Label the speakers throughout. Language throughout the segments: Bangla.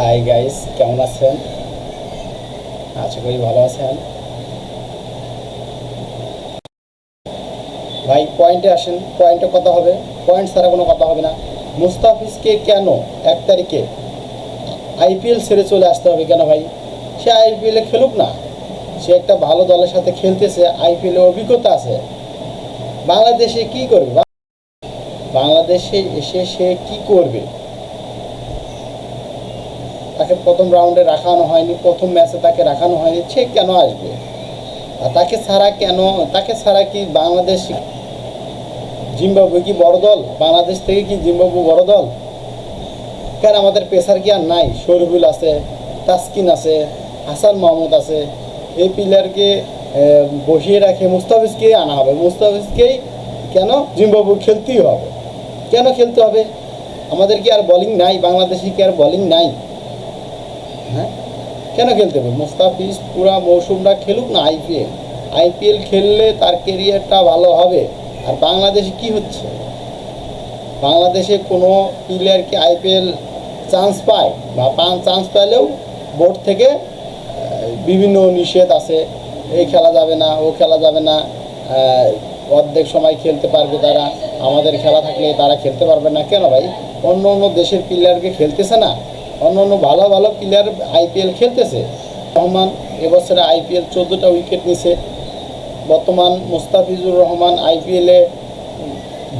Speaker 1: হাই গাইস কেমন আছেন? আশা করি ভালো আছেন। ভাই পয়েন্টে আসেন। পয়েন্টে কথা হবে। পয়েন্ট ছাড়া কোনো কথা হবে না। মুস্তাফিজকে কেন এক তারিখে আইপিএল ছেড়ে চলে আসতে হবে কেন ভাই? সে আইপিএলে খেলুক না। সে একটা ভালো দলের সাথে খেলতেছে। আইপিএলে অভিজ্ঞতা আছে। বাংলাদেশে কি করবে? বাংলাদেশে এসে সে কি করবে? তাকে প্রথম রাউন্ডে রাখানো হয়নি, প্রথম ম্যাচে তাকে রাখানো হয়নি, সে কেন আসবে? আর তাকে ছাড়া কেন, তাকে ছাড়া কি বাংলাদেশ জিম্বাবুয়ে কি বড় দল? বাংলাদেশ থেকে কি জিম্বাবু বড় দল? কেন আমাদের পেসার কি আর নাই? শরীফুল আছে, তাসকিন আছে, হাসান মাহমুদ আছে। এই প্লেয়ারকে বসিয়ে রাখে মুস্তাফিজকে আনা হবে। মুস্তাফিজকেই কেন জিম্বাবু খেলতেই হবে? কেন খেলতে হবে? আমাদের কি আর বলিং নাই? বাংলাদেশি কি আর বলিং নাই? হ্যাঁ? কেন খেলতে হবে? মুস্তাফিজ পুরা মৌসুমটা খেলুক না আইপিএল? আইপিএল খেললে তার কেরিয়ারটা ভালো হবে। আর বাংলাদেশে কি হচ্ছে? বাংলাদেশে কোনো প্লেয়ার কি আইপিএল চান্স পায় বা পান চান্স পাইলেও বোর্ড থেকে বিভিন্ন নিষেধ আছে। এই খেলা যাবে না, ও খেলা যাবে না অর্ধেক সময় খেলতে পারবে তারা। আমাদের খেলা থাকলে তারা খেলতে পারবে না। কেন ভাই? অন্য অন্য দেশের প্লেয়ারকে খেলতেছে না। অন্য অন্য ভালো ভালো প্লেয়ার আইপিএল খেলতেছে। রহমান এবছরে আইপিএল চোদ্দোটা উইকেট নিছে। বর্তমান মুস্তাফিজুর রহমান আইপিএলে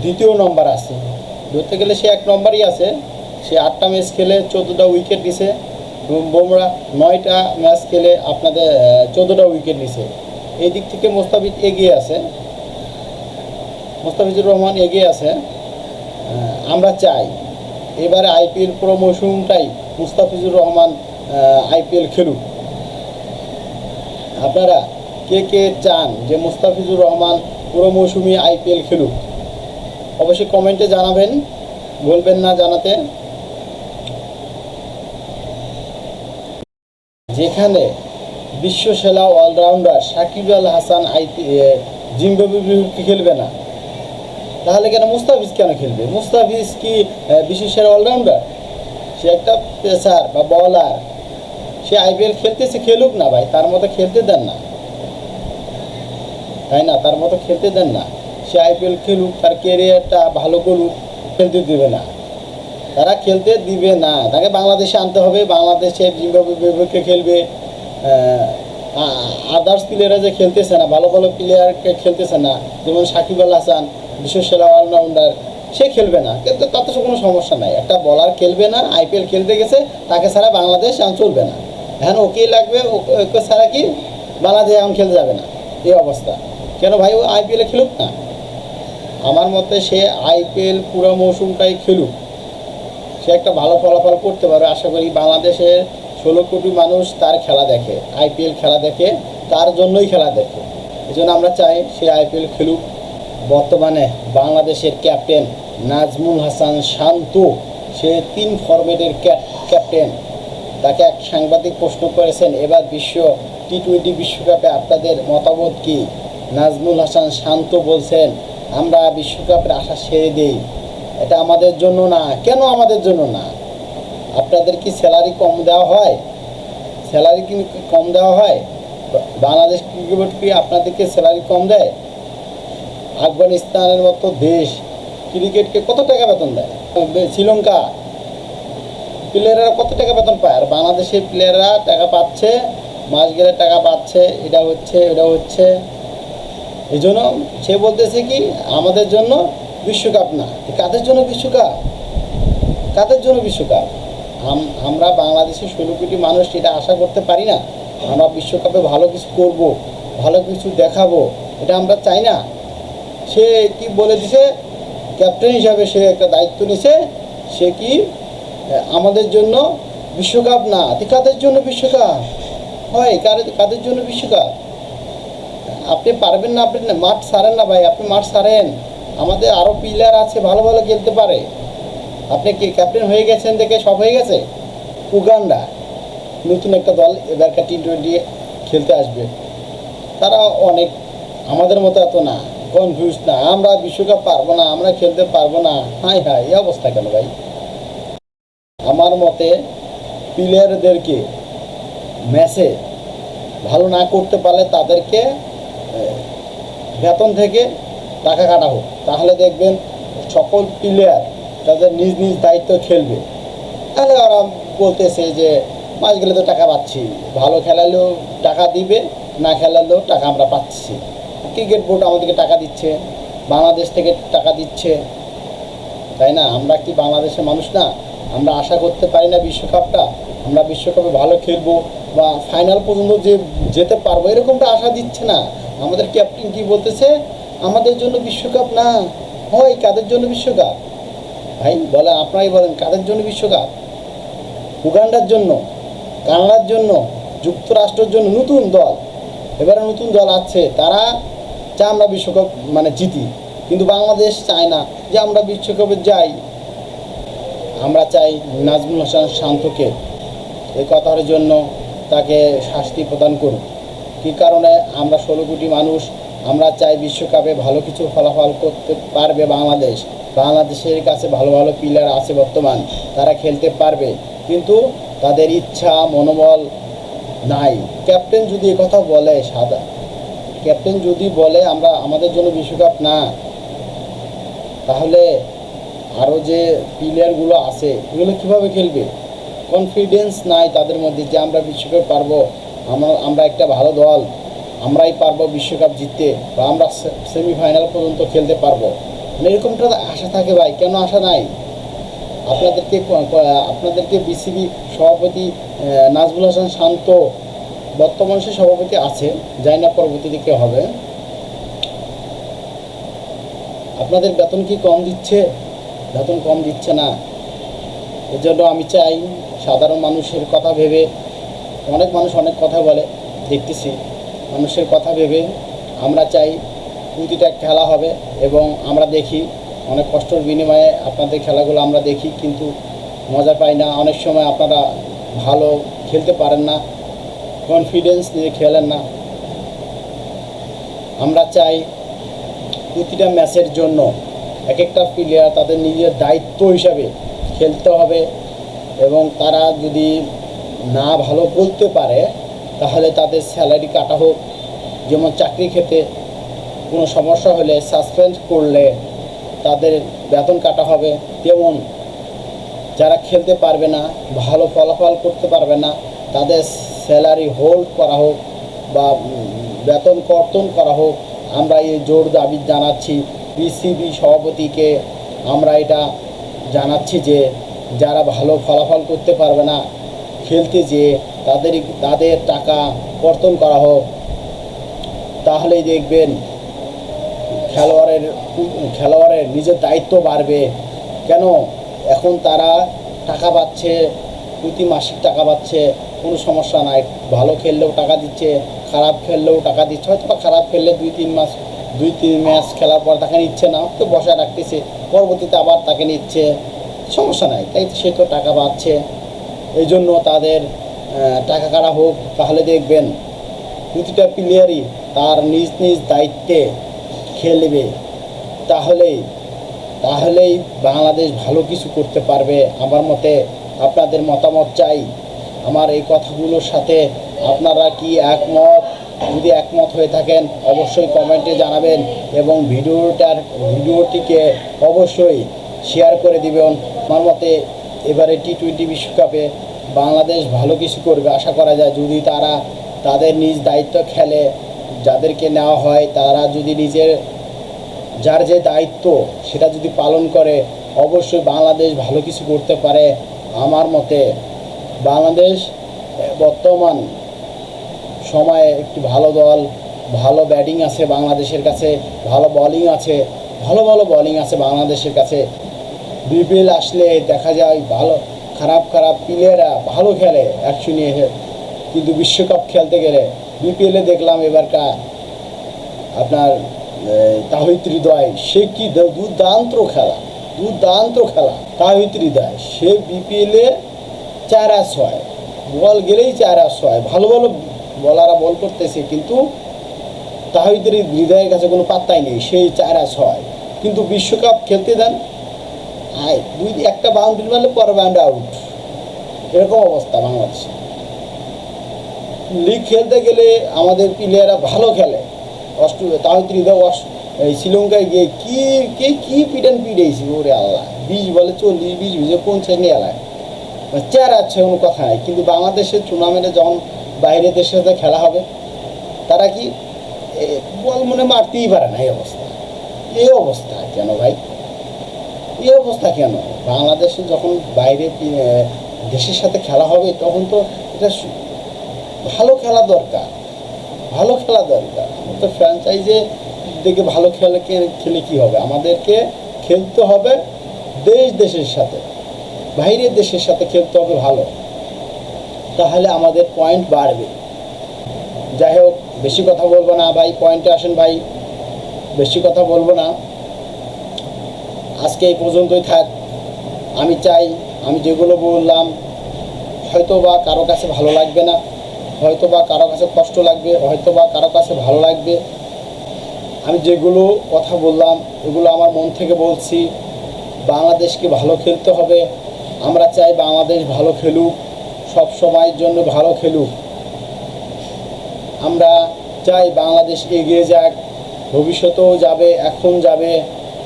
Speaker 1: দ্বিতীয় নম্বর আছে। ধরতে গেলে সে এক নম্বরই আছে। সে আটটা ম্যাচ খেলে চোদ্দোটা উইকেট নিছে। বোমরা নয়টা ম্যাচ খেলে আপনাদের চোদ্দোটা উইকেট নিছে। এই দিক থেকে মুস্তাফিজ এগিয়ে আছে। মুস্তাফিজুর রহমান এগিয়ে আছে। আমরা চাই। এবারে আইপিএল পুরো মৌসুমটাই মুস্তাফিজুর রহমান আইপিএল খেলুক। আপনারা কে কে চান যে মুস্তাফিজুর রহমান পুরো মৌসুমি আইপিএল খেলুক? অবশ্যই কমেন্টে জানাবেন, বলবেন না জানাতে। যেখানে বিশ্ব সেরা অলরাউন্ডার সাকিব আল হাসান আইপি জিম্বাবুর বিরুদ্ধে খেলবে না। তাহলে কেন মুস্তাফিজ কেন খেলবে? মুস্তাফিজ কি বিশ্ব সেরা অলরাউন্ডার? সে একটা পেসার বা বলার সে আইপিএল খেলতেছে, খেলুক না ভাই, তার মতো খেলতে দেন না। তাই না? তার মতো খেলতে দেন না। সে আইপিএল খেলুক, তার কেরিয়ারটা ভালো করুক, খেলতে দিবে না। তারা খেলতে দিবে না। তাকে বাংলাদেশে আনতে হবে, বাংলাদেশে জিম্বাবুর বিপক্ষে খেলবে। আদার্স প্লেয়াররা যে খেলতেছে না, ভালো ভালো প্লেয়ারকে খেলতেছে না, যেমন সাকিব আল হাসান, বিশ্বসেরা অলরাউন্ডার সে খেলবে না। কিন্তু তাতে কোনো সমস্যা নাই। একটা বলার খেলবে না আইপিএল খেলতে গেছে, তাকে ছাড়া বাংলাদেশ এখন চলবে না। এখন ওকেই লাগবে, ওকে ছাড়া কি বাংলাদেশ এখন খেলতে যাবে না। এই অবস্থা। কেন ভাই, ও আইপিএলে খেলুক না? আমার মতে সে আইপিএল পুরো মৌসুমটাই খেলুক। সে একটা ভালো ফলাফল করতে পারবে। আশা করি বাংলাদেশের ষোলো কোটি মানুষ তার খেলা দেখে আইপিএল খেলা দেখে, তার জন্যই খেলা দেখে। এই আমরা চাই সে আইপিএল খেলুক। বর্তমানে বাংলাদেশের ক্যাপ্টেন নাজমুল হাসান শান্তু, সে তিন ফরম্যাটের ক্যাপ্টেন। তাকে এক সাংবাদিক প্রশ্ন করেছেন, এবার বিশ্ব টি টোয়েন্টি বিশ্বকাপে আপনাদের মতামত কি? নাজমুল হাসান শান্ত বলছেন, আমরা বিশ্বকাপের আশা ছেড়ে দিই। এটা আমাদের জন্য না। কেন আমাদের জন্য না? আপনাদের কি স্যালারি কম দেওয়া হয়? স্যালারি কি কম দেওয়া হয়? বাংলাদেশ ক্রিকেট কি আপনাদেরকে স্যালারি কম দেয়? আফগানিস্তানের মতো দেশ ক্রিকেটকে কত টাকা বেতন দেয়? শ্রীলঙ্কা প্লেয়াররা কত টাকা বেতন পায়? আর বাংলাদেশের প্লেয়াররা টাকা পাচ্ছে, মাস গেলে টাকা পাচ্ছে, এটা হচ্ছে এটা হচ্ছে। এই জন্য সে বলতেছে কি, আমাদের জন্য বিশ্বকাপ না। কাদের জন্য বিশ্বকাপ? কাদের জন্য বিশ্বকাপ? আম- আমরা বাংলাদেশের ষোলো কোটি মানুষ এটা আশা করতে পারি না। আমরা বিশ্বকাপে ভালো কিছু করব, ভালো কিছু দেখাবো, এটা আমরা চাই না। সে কি বলে দিছে? ক্যাপ্টেন হিসাবে সে একটা দায়িত্ব নিছে। সে কি আমাদের জন্য বিশ্বকাপ না কাদের জন্য বিশ্বকাপ? হয়, কাদের কাদের জন্য বিশ্বকাপ? আপনি পারবেন না, আপনি মাঠ সারেন না ভাই, আপনি মাঠ সারেন। আমাদের আরও প্লেয়ার আছে, ভালো ভালো খেলতে পারে। আপনি কি ক্যাপ্টেন হয়ে গেছেন দেখে সব হয়ে গেছে? উগান্ডা, নতুন একটা দল, এবারকার টি টোয়েন্টি খেলতে আসবে। তারা অনেক, আমাদের মতো এত না। কনফিউজ না, আমরা বিশ্বকাপ পারব না, আমরা খেলতে পারব না। হাই হাই, এই অবস্থা কেন ভাই? আমার মতে প্লেয়ারদেরকে ম্যাচে ভালো না করতে পারলে তাদেরকে বেতন থেকে টাকা কাটা হোক। তাহলে দেখবেন সকল প্লেয়ার তাদের নিজ নিজ দায়িত্ব খেলবে। তাহলে ওরা বলতেছে যে, মাস গেলে তো টাকা পাচ্ছি। ভালো খেলালেও টাকা দিবে, না খেলালেও টাকা আমরা পাচ্ছি। ক্রিকেট বোর্ড আমাদেরকে টাকা দিচ্ছে, বাংলাদেশ থেকে টাকা দিচ্ছে। তাই না? আমরা কি বাংলাদেশের মানুষ না? আমরা আশা করতে পারি না বিশ্বকাপটা। আমরা বিশ্বকাপে ভালো খেলব বা ফাইনাল পর্যন্ত যে যেতে পারব, এরকমটা আশা দিচ্ছে না। আমাদের ক্যাপ্টেন কি বলতেছে? আমাদের জন্য বিশ্বকাপ না, হয় কাদের জন্য বিশ্বকাপ? ভাই বলে আপনারাই বলেন, কাদের জন্য বিশ্বকাপ? উগান্ডার জন্য, কানাডার জন্য, যুক্তরাষ্ট্রের জন্য নতুন দল। এবারে নতুন দল আছে, তারা চায় আমরা বিশ্বকাপ মানে জিতি, কিন্তু বাংলাদেশ চায় না যে আমরা বিশ্বকাপে যাই। আমরা চাই নাজমুল হাসান শান্তকে। এই কথার জন্য তাকে শাস্তি প্রদান করুক। কী কারণে? আমরা ষোলো কোটি মানুষ, আমরা চাই বিশ্বকাপে ভালো কিছু ফলাফল করতে পারবে বাংলাদেশ। বাংলাদেশের কাছে ভালো ভালো প্লেয়ার আছে বর্তমান, তারা খেলতে পারবে। কিন্তু তাদের ইচ্ছা, মনোবল নাই। ক্যাপ্টেন যদি কথা বলে সাদা। ক্যাপ্টেন যদি বলে আমরা আমাদের জন্য বিশ্বকাপ না, তাহলে আরও যে প্লেয়ারগুলো আছে, এগুলো কীভাবে খেলবে? কনফিডেন্স নাই তাদের মধ্যে যে আমরা বিশ্বকাপ পারব। আমরা আমরা একটা ভালো দল, আমরাই পারব বিশ্বকাপ জিততে বা আমরা সেমিফাইনাল পর্যন্ত খেলতে পারব। মানে এরকমটা আশা থাকে ভাই, কেন আশা নাই? আপনাদেরকে আপনাদেরকে বিসিবি সভাপতি আহ, নাজমুল হাসান শান্ত বর্তমান সে সভাপতি আছে জানি না পরবর্তীতে কে হবে। আপনাদের বেতন কি কম দিচ্ছে? বেতন কম দিচ্ছে না। এর জন্য আমি চাই সাধারণ মানুষের কথা ভেবে অনেক মানুষ অনেক কথা বলে দেখতেছি। মানুষের কথা ভেবে আমরা চাই প্রতিটা খেলা হবে এবং আমরা দেখি অনেক কষ্টর বিনিময়ে আপনাদের খেলাগুলো আমরা দেখি, কিন্তু মজা পাই না। অনেক সময় আপনারা ভালো খেলতে পারেন না কনফিডেন্স নিয়ে খেলেন না। আমরা চাই প্রতিটা ম্যাচের জন্য এক একটা প্লেয়ার তাদের নিজের দায়িত্ব হিসাবে খেলতে হবে এবং তারা যদি না ভালো বলতে পারে, তাহলে তাদের স্যালারি কাটা হোক। যেমন চাকরি ক্ষেত্রে কোনো সমস্যা হলে সাসপেন্ড করলে তাদের বেতন কাটা হবে। তেমন যারা খেলতে পারবে না, ভালো ফলাফল করতে পারবে না, তাদের স্যালারি হোল্ড করা হোক বা বেতন কর্তন করা হোক, আমরা এই জোর দাবি জানাচ্ছি। বিসিবি সভাপতিকে আমরা এটা জানাচ্ছি যে, যারা ভালো ফলাফল করতে পারবে না, খেলতে যেয়ে তাদের তাদের টাকা কর্তন করা হোক। তাহলেই দেখবেন খেলোয়াড়ের খেলোয়াড়ের নিজের দায়িত্ব বাড়বে। কেন? এখন তারা টাকা পাচ্ছে, প্রতি মাসিক টাকা পাচ্ছে, কোনো সমস্যা নাই। ভালো খেললেও টাকা দিচ্ছে, খারাপ খেললেও টাকা দিচ্ছে। হয়তো বা খারাপ খেললে দুই তিন মাস, দুই তিন ম্যাচ খেলার পর তাকে নিচ্ছে না, তো বসায় রাখতেছে। পরবর্তীতে আবার তাকে নিচ্ছে। সমস্যা নাই, তাই সে তো টাকা পাচ্ছে। এই জন্য তাদের টাকা কাটা হোক, তাহলে দেখবেন, প্রতিটা প্লেয়ারই তার নিজ নিজ দায়িত্বে খেলবে তাহলেই তাহলেই বাংলাদেশ ভালো কিছু করতে পারবে। আমার মতে আপনাদের মতামত চাই। আমার এই কথাগুলোর সাথে আপনারা কি একমত? যদি একমত হয়ে থাকেন, অবশ্যই কমেন্টে জানাবেন এবং ভিডিওটার, ভিডিওটিকে অবশ্যই শেয়ার করে দিবেন। আমার মতে এবারে টি টোয়েন্টি বিশ্বকাপে বাংলাদেশ ভালো কিছু করবে আশা করা যায়। যদি তারা তাদের নিজ দায়িত্ব খেলে, যাদেরকে নেওয়া হয়, তারা যদি নিজের যার যে দায়িত্ব সেটা যদি পালন করে, অবশ্যই বাংলাদেশ ভালো কিছু করতে পারে আমার মতে। বাংলাদেশ বর্তমান সময়ে একটি ভালো দল, ভালো ব্যাটিং আছে বাংলাদেশের কাছে, ভালো বলিং আছে, ভালো ভালো বোলিং আছে বাংলাদেশের কাছে। বিপিএল আসলে দেখা যায় ভালো, খারাপ খারাপ প্লেয়াররা ভালো খেলে নিয়ে। কিন্তু বিশ্বকাপ খেলতে গেলে বিপিএলে দেখলাম এবারটা আপনার তাহিদ হৃদয় সে কি দুর্দান্ত খেলা দুর্দান্ত খেলা। তাহিদ হৃদয় সে বিপিএলে চার আর ছয়। বল গেলেই চার আর ছয়। ভালো ভালো বলারা বল করতেছে, কিন্তু তাহিদের হৃদয়ের কাছে কোনো পাত্তাই নেই, সেই চার আর ছয়। কিন্তু বিশ্বকাপ খেলতে দেন, আয়, দুই, একটা বাউন্ডারি মারলে পরের বাউন্ডারি আউট এরকম অবস্থা বাংলাদেশে। লিগ খেলতে গেলে আমাদের প্লেয়াররা ভালো খেলে। অস্ট্রেলিয়া তাও ত্রিদা শ্রীলঙ্কায় গিয়ে কি, কে কি পিটান পিটাইছি ওরে আল্লাহ? বিশ বলে চল্লিশ, বিশ বিশে পঞ্চাশ নিয়ে এলায়। চেয়ার আছে কোনো কথা নাই কিন্তু বাংলাদেশের টুর্নামেন্টে যখন বাইরের দেশের সাথে খেলা হবে, তারা কি বল মনে মারতেই পারে না এই অবস্থা। এই অবস্থা কেন ভাই? এই অবস্থা কেন? বাংলাদেশে যখন বাইরে দেশের সাথে খেলা হবে, তখন তো এটা ভালো খেলা দরকার, ভালো খেলা দরকার। তো ফ্র্যাঞ্চাইজে দিকে ভালো খেলে খেলে কী হবে? আমাদেরকে খেলতে হবে দেশ দেশের সাথে। বাইরের দেশের সাথে খেলতে হবে ভালো। তাহলে আমাদের পয়েন্ট বাড়বে। যাই হোক, বেশি কথা বলব না ভাই পয়েন্টে আসেন ভাই। বেশি কথা বলব না। আজকে এই পর্যন্তই থাক। আমি চাই, আমি যেগুলো বললাম হয়তো বা কারও কাছে ভালো লাগবে না। হয়তো বা কারও কাছে কষ্ট লাগবে হয়তো বা কারও কাছে ভালো লাগবে। আমি যেগুলো কথা বললাম, এগুলো আমার মন থেকে বলছি, বাংলাদেশকে ভালো খেলতে হবে। আমরা চাই বাংলাদেশ ভালো খেলুক, সব সময়ের জন্য ভালো খেলুক। আমরা চাই বাংলাদেশ এগিয়ে যাক, ভবিষ্যতেও যাবে, এখন যাবে,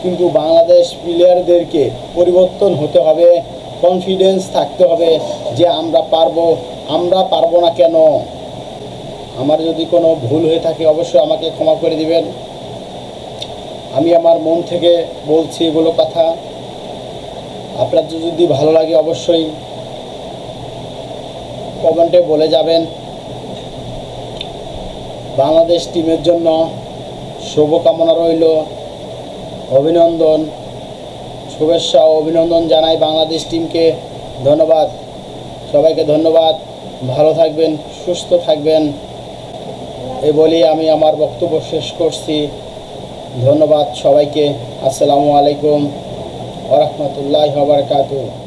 Speaker 1: কিন্তু বাংলাদেশ প্লেয়ারদেরকে পরিবর্তন হতে হবে কনফিডেন্স থাকতে হবে যে আমরা পারব। আমরা পারব না কেন? আমার যদি কোনো ভুল হয়ে থাকে, অবশ্যই আমাকে ক্ষমা করে দিবেন। আমি আমার মন থেকে বলছি এগুলো কথা। আপনার যদি ভালো লাগে, অবশ্যই কমেন্টে বলে যাবেন। বাংলাদেশ টিমের জন্য শুভকামনা রইল। অভিনন্দন, শুভেচ্ছা ও অভিনন্দন জানাই বাংলাদেশ টিমকে। ধন্যবাদ। সবাইকে ধন্যবাদ। ভালো থাকবেন, সুস্থ থাকবেন। এ বলি আমি আমার বক্তব্য শেষ করছি। ধন্যবাদ সবাইকে। আসসালামু আলাইকুম ওরহমতুল্লাহ বারকাতুহ।